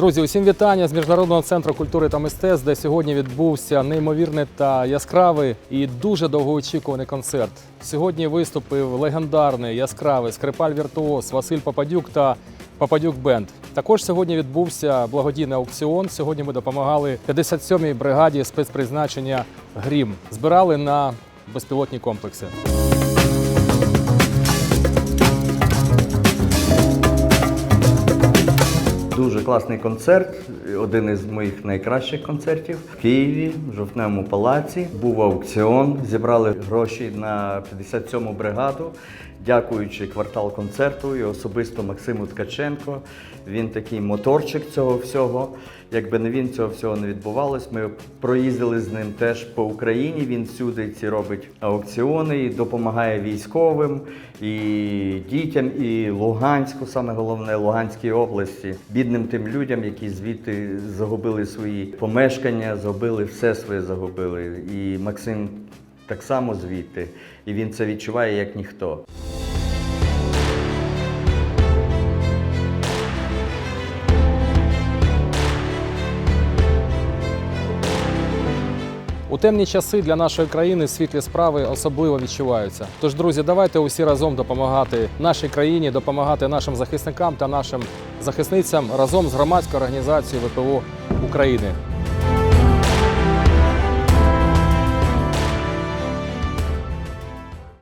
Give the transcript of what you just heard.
Друзі, усім вітання з Міжнародного центру культури та мистецтв, де сьогодні відбувся неймовірний та яскравий і дуже довгоочікуваний концерт. Сьогодні виступив легендарний яскравий скрипаль віртуоз Василь Попадюк та Попадюк Бенд. Також сьогодні відбувся благодійний аукціон. Сьогодні ми допомагали 57-й бригаді спецпризначення Грім. Збирали на безпілотні комплекси. Дуже класний концерт, один із моїх найкращих концертів в Києві, в жовтневому палаці. Був аукціон, зібрали гроші на 57-му бригаду. Дякуючи квартал концерту і особисто Максиму Ткаченко. Він такий моторчик цього всього. Якби не він, цього всього не відбувалось. Ми проїздили з ним теж по Україні. Він всюди ці робить аукціони і допомагає військовим, і дітям, і Луганську, саме головне, Луганській області, бідним тим людям, які звідти загубили свої помешкання, загубили все своє загубили. І Максим так само звідти, і він це відчуває як ніхто. У темні часи для нашої країни світлі справи особливо відчуваються. Тож, друзі, давайте усі разом допомагати нашій країні, допомагати нашим захисникам та нашим захисницям разом з громадською організацією ВПО України.